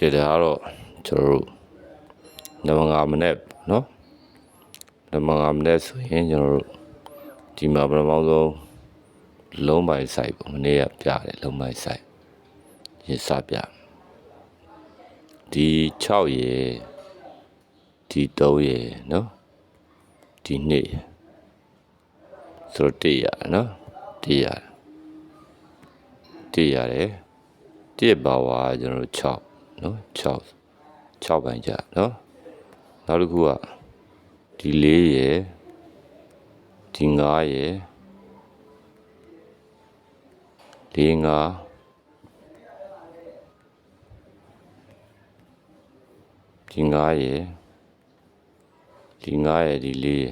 ကဲဒါကတော့ကျွန်တော်တို့နံပါတ်5မိနစ်เนาะနံပါတ်5မိနစ်ဆိုရင်ကျွန်တော်တို့ဒီမှာပထမဆုံးလုံးပိုင်ဆိုင်ပေါ့မနေ့ကပြတယ်လုံးပိုင်ဆိုင်ရစပြဒီ6ရေဒီ3ရေเนาะဒီ2ရေဆိုတော့1ရเนาะ1ရ1ရတယ်1ပါဝါကျွန်တော်တို့6 နော်6 6ပိုင်းကြနော်နောက်တစ်ခုကဒီ4ရယ်ဒီ9ရယ်ဒီ9ဒီ9ရယ်ဒီ9ရယ်ဒီ4ရယ်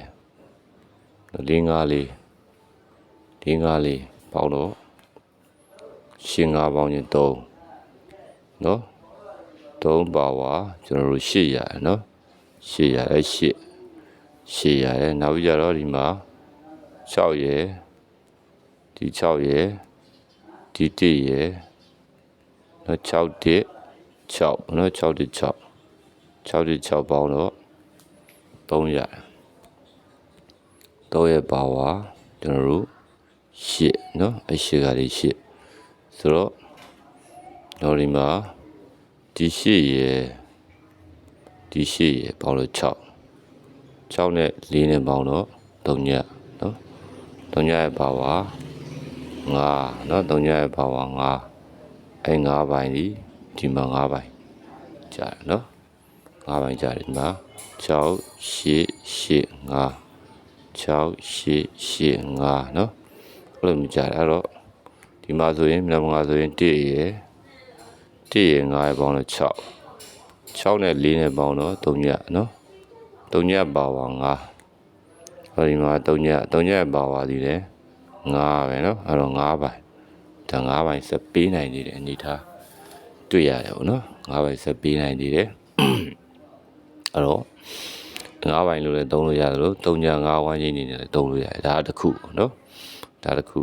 ဒီ9လေးဒီ9လေးပေါင်းတော့ရှင်9ပေါင်းရင်3နော် 3ပါဝါကျွန်တော်တို့8ရတယ်နော်8ရတယ်8 8ရတယ်နောက်ပြီးကြတော့ဒီမှာ6ရယ်ဒီ6ရယ်ဒီ1ရယ်နော်6 1 6နော်6 1 6 6 1 6ပေါင်းတော့3ရတယ်တော့ရဲ့ပါဝါကျွန်တော်တို့ရှစ်เนาะအရှိကလေးရှစ်ဆိုတော့တော့ဒီမှာ ဒီရှစ်ရယ်ဒီရှစ်ရယ်ပေါင်းလို့6 6နဲ့4နဲ့ပေါင်းတော့3ညเนาะ3ညရဲ့ပါဝါ5เนาะ3ညရဲ့ပါဝါ5အဲ5ပိုင်းဒီဒီမှာ5ပိုင်းကြာတယ်เนาะ5ပိုင်းကြာတယ်ဒီမှာ6 8 8 5 6 8 8 5เนาะအဲ့လိုမျိုးကြားတယ်အဲ့တော့ဒီမှာဆိုရင်မြန်မာငါဆိုရင်1ရယ် 1ရေ9ရေပေါင်းတော့6 6နဲ့4နဲ့ပေါင်းတော့3ညနော်3ညပါပါ9ဟောဒီမှာ3ည3ညပါပါသေးတယ်9ပဲနော်အဲ့တော့9ပိုင်ဒါ9ပိုင်ဆက်ပေးနိုင်နေတယ်အနေထားတွေ့ရတယ်ပေါ့နော်9ပိုင်ဆက်ပေးနိုင်နေတယ်အဲ့တော့9ပိုင်လို့လည်းသုံးလို့ရတယ်လို့3ည9ဝိုင်းချင်းနေတယ်လည်းသုံးလို့ရတယ်ဒါတစ်ခုပေါ့နော်ဒါတစ်ခု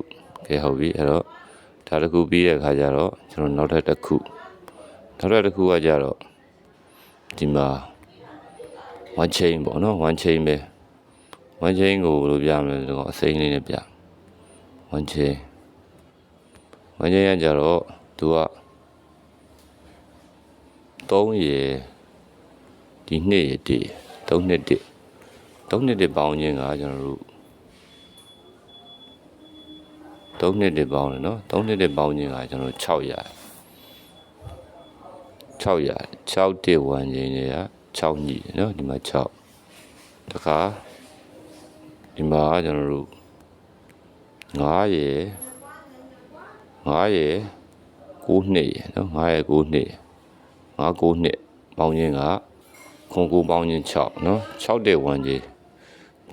ကဲဟုတ်ပြီအဲ့တော့ဒါတစ်ခုပြီးတဲ့အခါကျတော့ကျွန်တော်နောက်ထပ်တစ်ခု နောက်ထပ်တစ်ခုကကြတော့ဒီမှာ one chain ပေါ့နော် one chain ပဲ one chain ကိုဘယ်လိုပြမလဲတော့အစိမ်းလေးနဲ့ပြ one chain one chain ကကြတော့သူက3ရေဒီ2ရေတည်3နှစ်တစ်3နှစ်တစ်ပေါင်းခြင်းကကျွန်တော်တို့3နှစ်တစ်ပေါင်းတယ်နော်3နှစ်တစ်ပေါင်းခြင်းကကျွန်တော်600 600 6တစ်ဝန်းခြင်းတွေက6ညိတယ်နော်ဒီမှာ6တခါဒီမှာကျွန်တော်တို့9ရယ်9ရယ်9နှစ်ရယ်နော်9ရယ်9နှစ်9 9နှစ်ပေါင်းခြင်းကခွန်ကိုပေါင်းခြင်း6နော်6တဲ့ဝမ်းကြီး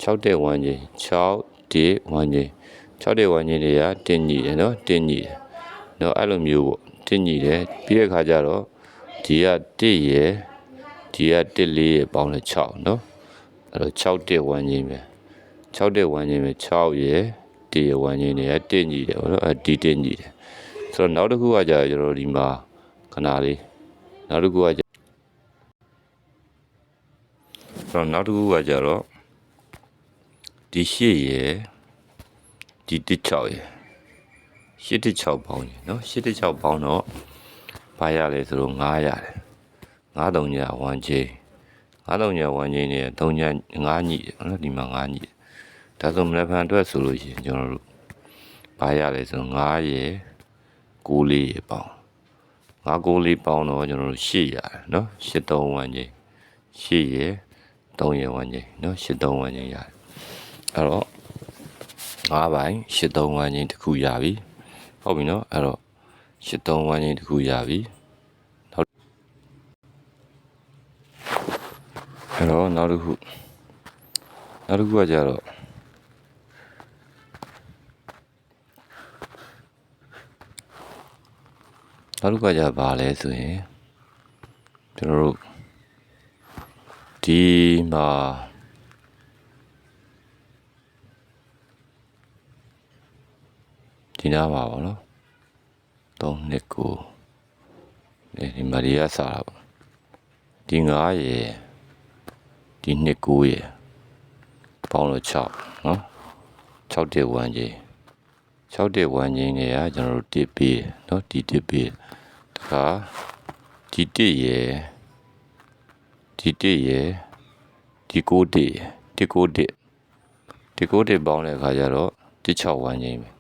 6တဲ့ဝမ်းကြီး6တဲ့ဝမ်းကြီး6တဲ့ဝမ်းကြီးတွေကတင်းညီတယ်နော်တင်းညီတယ်နော်အဲ့လိုမျိုးပေါ့တင်းညီတယ်ပြီးတဲ့ခါကျတော့ ဒီက1ရယ်ဒီက1 4ရယ်ပေါင်းလဲ6နော်အဲ့တော့6တဲ့ဝမ်းကြီးပဲ6တဲ့ဝမ်းကြီးပဲ6ရယ်1ရယ်ဝမ်းကြီးတွေကတင်းညီတယ်ဗောနော်အဲ့ဒီတင်းညီတယ်ဆိုတော့နောက်တစ်ခုကကြာကျွန်တော်ဒီမှာခဏလေးနောက်တစ်ခုကတော့နောက်တစ်ခုကကြတော့ဒီရှစ်ရယ်ဒီတစ်6ရယ်ရှစ်တစ်6ပေါင်းရယ်နော်ရှစ်တစ်6ပေါင်းတော့ ဘာရလဲဆိုတော့9ရတယ်9တုံညာ1 chain 9တုံညာ1 chain နဲ့3ညာ9ညိတယ်နော်ဒီမှာ9ညိဒါဆိုမနေ့ဖန်အတွက်ဆိုလို့ရှိရင်ကျွန်တော်တို့ဘာရလဲဆိုတော့9ရယ်9လေးရယ်ပေါင်း9 9လေးပေါင်းတော့ကျွန်တော်တို့8ရတယ်နော်8 3 1 chain 8ရယ်3ရေဝန်းကြီးเนาะ83ဝန်းကြီးရတယ်အဲ့တော့5ပိုင်း83ဝန်းကြီးတစ်ခုရပြီဟုတ်ပြီเนาะအဲ့တော့ 83ဝန်းကြီးတစ်ခုရပြီနောက်အဲ့တော့နောက်တစ်ခုနောက်တစ်ခုကကြတော့နောက်တစ်ခုကကြပါလဲဆိုရင်ကျွန်တော်တို့ဒီမှာဒီနားမှာပေါ့နော် 3နှစ်ကိုဒီမာရီယာစားတာပေါ့ဒီ9ရယ်ဒီ2 9ရယ်ပေါင်းလို့6နော်6တက်1ချင်း6တက်1ချင်းတွေကကျွန်တော်တို့တစ်ပေးတယ်နော်ဒီတစ်ပေးတယ်တခါဒီတစ်ရယ်ဒီတစ်ရယ်ဒီ9တက်ရယ်ဒီ9တက်ဒီ9တက်ပေါင်းတဲ့အခါကျတော့တစ်6 1ချင်းပဲ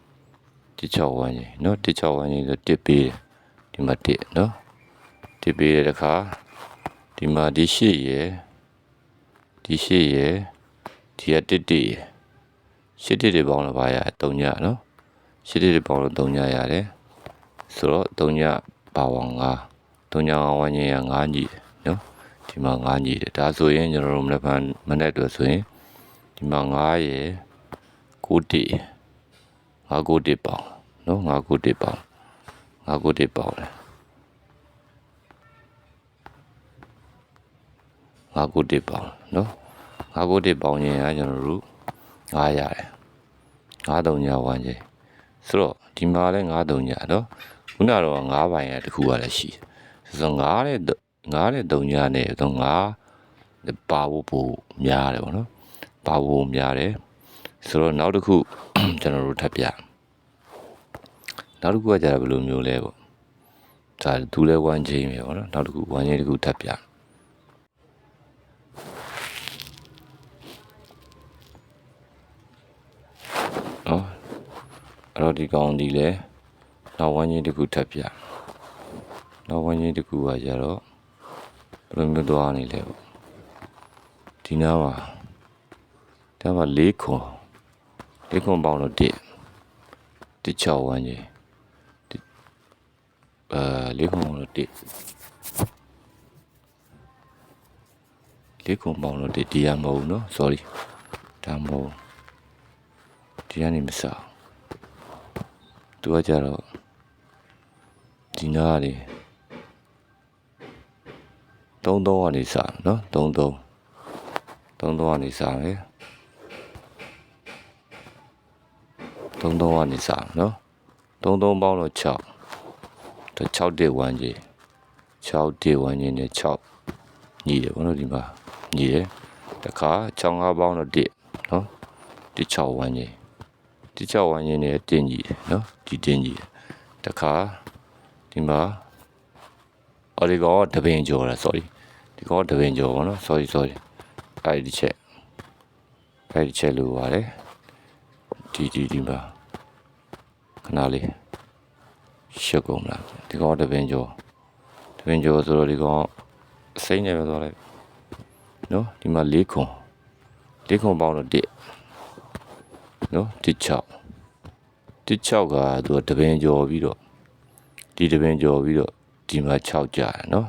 တစ်6 1ချင်းနော်တစ်6 1ချင်းဆိုတစ်ပေးတယ်ဒီမှာတစ်နော်တစ်ပေးတဲ့တခါဒီမှာဒီရှေ့ရယ်ဒီရှေ့ရယ်ဒီကတစ်တစ်ရယ်ရှစ်တစ်တွေပေါင်းလို့ပါရ3ညနော်ရှစ်တစ်တွေပေါင်းလို့3ညရတယ်ဆိုတော့3ညပါဝါ9 3ညဝန်းကျင်ရ9ညည်တယ်နော်ဒီမှာ9ညည်တယ်ဒါဆိုရင်ကျွန်တော်တို့မနေ့ကမနေ့တော့ဆိုရင်ဒီမှာ9ရယ်9တစ်9 9တစ်ပေါင်း နော်9 9တစ်ပေါင်း9 9တစ်ပေါင်းတယ်ငါးခုတစ်ပေါင်းနော်ငါးခုတစ်ပေါင်းရင်ကကျွန်တော်တို့900ရတယ်900ညဝမ်းကြီးဆိုတော့ဒီမှာလည်း900ညနော်ခုနကတော့9ပိုင်ရတခုကလည်းရှိဆိုတော့9တဲ့9တဲ့3ညနဲ့တော့9ပါဖို့ပိုများတယ်ပေါ့နော်ပါဖို့များတယ်ဆိုတော့နောက်တစ်ခုကျွန်တော်တို့ထပ်ပြ နောက်တစ်ခုကကြတာဘယ်လိုမျိုးလဲပေါ့ဒါသူလဲဝမ်းချင်းပဲပေါ့နော်နောက်တစ်ခုဝမ်းချင်းတစ်ခုထပ်ပြနော်အဲ့တော့ဒီကောင်ဒီလဲနောက်ဝန်းချင်းတစ်ခုထပ်ပြနောက်ဝန်းချင်းတစ်ခုကကြတော့ဘယ်လိုမျိုးသွားနေလဲပေါ့ဒီနားမှာဒါမှ၄ခွန်၄ခွန်ပေါင်းတော့တစ်တစ်ချောက်ဝန်းချင်းတစ် အဲ၄ခွန်ပေါင်းတော့တစ်၄ခွန်ပေါင်းတော့တစ်ဒီရမဟုတ်ဘူးနော် sorry ဒါမဟုတ်ဘူးဒီကနေမစားသူကကြတော့ဒီနားလေးသုံးသုံးကနေစားနော်သုံးသုံးသုံးသုံးကနေစားမယ်သုံးသုံးကနေစားနော်သုံးသုံးပေါင်းတော့6တော့ 6တက်1ကြီး6တက်1ကြီးနဲ့6ညီတယ်ဘောနော်ဒီမှာညီတယ်တခါ6 5ပေါင်းတော့1နော်ဒီ6 1ကြီးဒီချောက်ဝိုင်းရင်းနဲ့တင်းကြီးတယ်နော်ဒီတင်းကြီးတယ်တခါဒီမှာအော်ဒီကောတပင်ကျော်လား sorry ဒီကောတပင်ကျော်ပါနော် sorry sorry အဲ့ဒီချက်အဲ့ဒီချက်လို့ပါတယ်ဒီဒီဒီမှာခဏလေး ရှုပ်ကုန်မလားဒီကောတပင်ကျော်တပင်ကျော်ဆိုတော့ဒီကောအစိမ့်နေပဲသွားလိုက်နော်ဒီမှာ၄ခွန်၄ခွန်ပေါင်းတော့1နော်တစ်ချောက်တစ်ချောက်ကသူကတပင်ကျော်ပြီးတော့ဒီတပင်ကျော်ပြီးတော့ဒီမှာ6ကြာတယ်နော်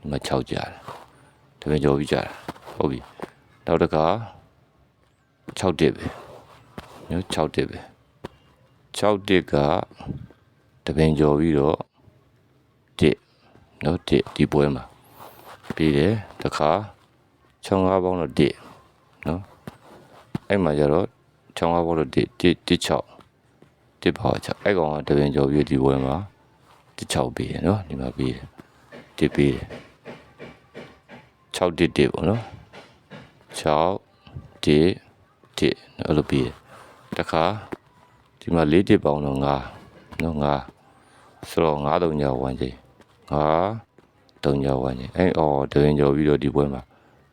ဒီမှာ6ကြာတယ်တပင်ကျော်ပြီးကြာတယ်ဟုတ်ပြီနောက်တစ်ခါ6တစ်ပဲနော်6တစ်ပဲ6တစ်က တပင်ကျော်ပြီးတော့တစ်နော်တစ်ဒီပွဲမှာပြီးတယ်တစ်ခါ6 5ပေါင်းတော့တစ်နော်အဲ့မှာကျတော့ချောင်းကားဘောလို့တစ်တစ်တစ်6တစ်ပါချအဲ့ကောင်ကတပင်ကျော်ပြီးဒီဘွဲမှာတစ်6ပေးတယ်နော်ဒီမှာပေးတယ်တစ်ပေးတယ်6တစ်တစ်ပေါ့နော်6တစ်တစ်အဲ့လိုပေးတယ်တခါဒီမှာ4တစ်ပေါင်းတော့9နော်9 ဆိုတော့9 3ညဝမ်းချင်း9 3ညဝမ်းချင်းအဲ့အော်တပင်ကျော်ပြီးတော့ဒီဘွဲမှာ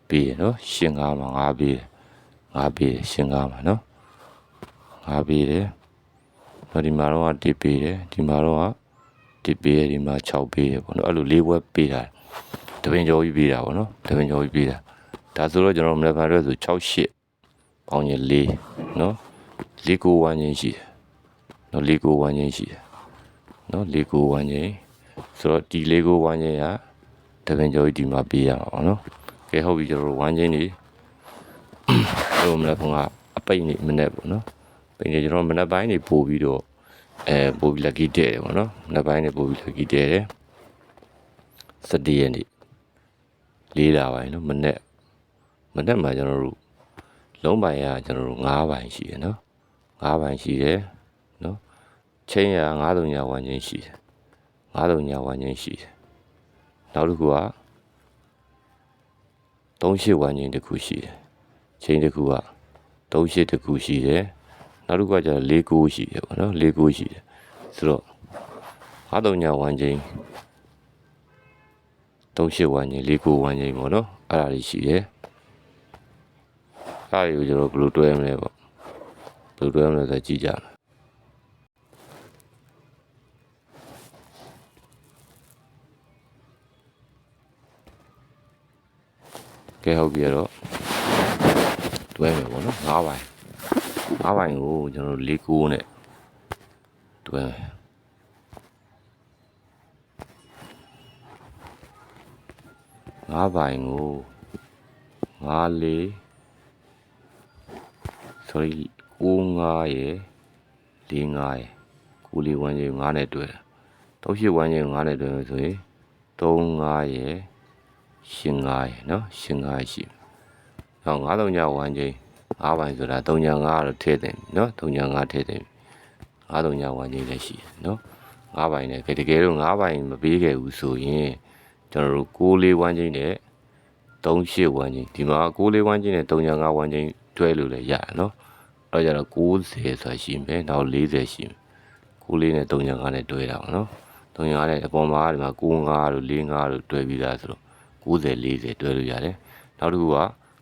ပေးတယ်နော်ရှင်း9မှာ9ပေးတယ်9ပေးတယ်ရှင်း9မှာနော်ငါပေးတယ်။တော့ဒီမှာတော့1ပေးတယ်ဒီမှာတော့1ပေးတယ်ဒီမှာ6ပေးတယ်ပေါ့နော်အဲ့လို၄ဘွဲပေးတာတပင်ကျော်ကြီးပေးတာပေါ့နော်တပင်ကျော်ကြီးပေးတာဒါဆိုတော့ကျွန်တော်မနေ့ကတည်းကဆို6 8ပေါင်းရင်4နော်4 9ဝန်းချင်းရှိတယ်နော်4 9ဝန်းချင်းရှိတယ် နော်4 9ဝန်းချင်းဆိုတော့ဒီ4 9ဝန်းချင်းကတပင်ကျော်ကြီးဒီမှာပေးရမှာပေါ့နော်ကဲဟုတ်ပြီကျွန်တော်တို့ဝန်းချင်းနေဟိုမနေ့ကအပိတ်နေမနေ့ပေါ့နော်ပိန်နေကျွန်တော်မနက်ပိုင်းနေပို့ပြီးတော့အဲပို့ပြီး lucky တဲ့တယ်ပေါ့နော်မနက်ပိုင်းနေပို့ပြီး lucky တဲ့တယ်7ရက်နေ့လေးလာပိုင်းနော်မနက်မနက်မှာကျွန်တော်တို့လုံးပိုင်ကကျွန်တော်တို့9ပိုင်ရှိတယ်နော်9ပိုင်ရှိတယ်နော် ချင်းရ9ညဝန်းချင်းရှိတယ်9ညဝန်းချင်းရှိတယ်နောက်တစ်ခုက38ဝမ်းချင်းတစ်ခုရှိတယ်ချိန်တစ်ခုက38တစ်ခုရှိတယ်နောက်တစ်ခုကကျတော့49ရှိတယ်ပေါ့နော်49ရှိတယ်ဆိုတော့အားသုံးညာဝမ်းချင်း38ဝမ်းချင်း49ဝမ်းချင်းပေါ့နော်အဲ့ဒါလေးရှိတယ်အဲ့ဒါကိုကျွန်တော်ဘယ်လိုတွဲမလဲပေါ့ဘယ်လိုတွဲမလဲဆိုတော့ကြည့်ကြမယ် ကဲဟုတ်ပြီအဲ့တော့တွဲမယ်ပေါ့နော်၅ပိုင်း၅ပိုင်းကိုကျွန်တော်တို့၄ကိုးနဲ့တွဲမယ်၅ပိုင်းကို၅လေး sorry ကိုး၅ရယ်၄၅ရယ်ကိုလေးဝမ်းချင်း၅နဲ့တွဲတာတော့ရှိဝမ်းချင်း၅နဲ့တွဲမယ်ဆိုရင်၃၅ရယ် ရှင်၅ရယ်နော်ရှင်၅ရှိမယ်။နောက်၅သုံးညဝမ်းချင်း၅ပိုင်းဆိုတာ၃ည၅တော့ထည့်တယ်နော်၃ည၅ထည့်တယ်၅သုံးညဝမ်းချင်းလည်းရှိတယ်နော်၅ပိုင်းနဲ့တကယ်လို့၅ပိုင်းမပေးခဲ့ဘူးဆိုရင်ကျွန်တော်တို့6လေးဝမ်းချင်းနဲ့3ရှစ်ဝမ်းချင်းဒီမှာ6လေးဝမ်းချင်းနဲ့3ည5ဝမ်းချင်းတွဲလို့လည်းရတယ်နော်အဲ့တော့ကျတော့90ဆိုတာရှိမယ်နောက်40ရှိမယ်6လေးနဲ့3ည5နဲ့တွဲတာပါနော်3ည5နဲ့အပေါ်မှာဒီမှာ95တို့45တို့တွဲပြီးသားဆိုတော့ 90 40တွဲလို့ရတယ်နောက်တစ်ခုက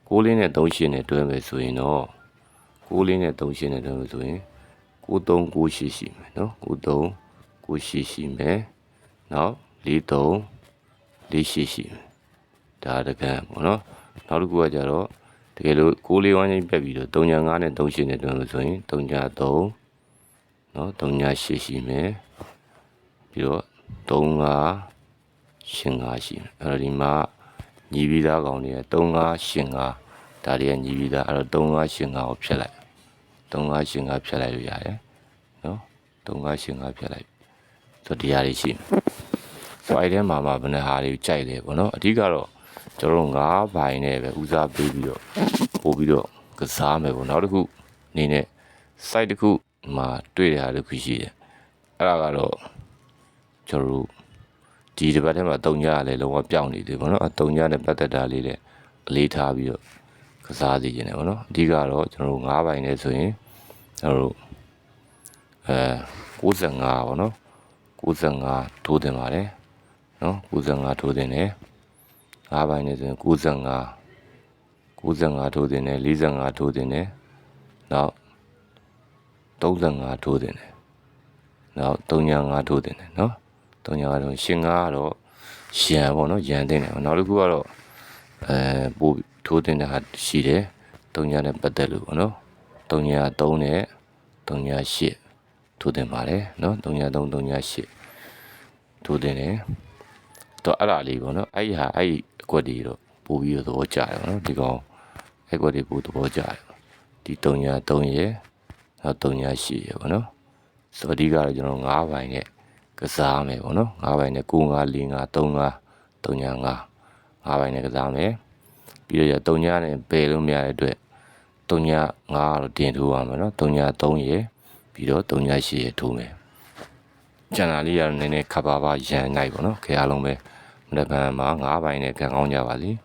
6လေးနဲ့3ရှင်းနဲ့တွဲမယ်ဆိုရင်တော့6လေးနဲ့3ရှင်းနဲ့တွဲမယ်ဆိုရင်93 98ရှိမယ်နော်93 98ရှိမယ်နောက်43 48ရှိမယ်ဒါတကယ်ပေါ့နော်နောက်တစ်ခုကကြတော့တကယ်လို့6လေးဝမ်းချင်းပြက်ပြီးတော့3ညာ5နဲ့3ရှင်းနဲ့တွဲမယ်ဆိုရင်3ညာ3နော်3ညာ8ရှိမယ်ပြီးတော့3 5ရှင်၅ရှိတယ်အဲ့တော့ဒီမှာ ညီပြီးသားကောင်တွေက35ရှင်5ဒါတွေကညီပြီးသားအဲ့တော့35ရှင်5ကိုဖြတ်လိုက်35ရှင်5ဖြတ်လိုက်လို့ရတယ်နော်35ရှင်5ဖြတ်လိုက်ဆိုတော့ဒီဟာတွေရှိတယ်ဆိုအဲ့ထဲမှာမှဘယ်နှဟာတွေကြိုက်လဲပေါ့နော်အဓိကတော့ကျွန်တော်တို့9ဘိုင်နဲ့ပဲဦးစားပေးပြီးတော့ပို့ပြီးတော့ကစားမယ်ပေါ့နောက်တစ်ခုအနေနဲ့ site တစ်ခုမှာတွေ့တဲ့ဟာတစ်ခုရှိတယ်အဲ့ဒါကတော့ကျွန်တော် တို့ဒီတစ်ပတ်ထဲမှာတုံညရလဲလုံးဝပြောင်းနေသေးဘောနော်အတုံညနဲ့ပတ်သက်တာလေးလည်းအလေးထားပြီးတော့ကစားစီခြင်းတယ်ဘောနော်အဓိကတော့ကျွန်တော်တို့၅ပိုင်းနဲ့ဆိုရင်ကျွန်တော်တို့အဲ65ဘောနော်65ထိုးတင်ပါတယ်နော်65ထိုးတင်တယ်၅ပိုင်းနဲ့ဆိုရင်95 95ထိုးတင်တယ်45ထိုးတင်တယ်နောက်35ထိုးတင်တယ်နောက်35ထိုးတင်တယ်နော် တုံညာကတော့ရှင်ကားကတော့ရန်ပေါ့နော်ရန်တင်တယ်ပေါ့နောက်တစ်ခုကတော့အဲပို့ထိုးတင်တဲ့ဟာရှိတယ်တုံညာနဲ့ပတ်သက်လို့ပေါ့နော်တုံညာ3နဲ့တုံညာ8ထိုးတင်ပါတယ်နော်တုံညာ3တုံညာ8ထိုးတင်တယ်တော့အဲ့ဒါလေးပေါ့နော်အဲ့ဒီဟာအဲ့ဒီအကွက်တွေတော့ပို့ပြီးတော့သဘောကျတယ်ပေါ့နော်ဒီကောင်အဲ့ကွက်တွေပို့သဘောကျတယ်ဒီတုံညာ3ရဲ့နောက်တုံညာ8ရဲ့ပေါ့နော်ဆိုတော့အဓိကတော့ကျွန်တော်9ဘိုင်နဲ့ ကစားမယ်ပေါ့နော်၅ဘိုင်နဲ့9 5 4 5 3 5 3ညာ5၅ဘိုင်နဲ့ကစားမယ်ပြီးတော့3ညာနဲ့ပယ်လို့မရတဲ့အတွက်3ညာ5တော့တင်ထိုးရမယ်နော်3ညာ3ရယ်ပြီးတော့3ညာ8ရယ်ထိုးမယ်ကျန်တာလေးကတော့နည်းနည်းခပ်ပါပါရန်နိုင်ပေါ့နော်ခဲအားလုံးပဲမနေ့ကမှာ၅ဘိုင်နဲ့ကန်ကောင်းကြပါလိမ့်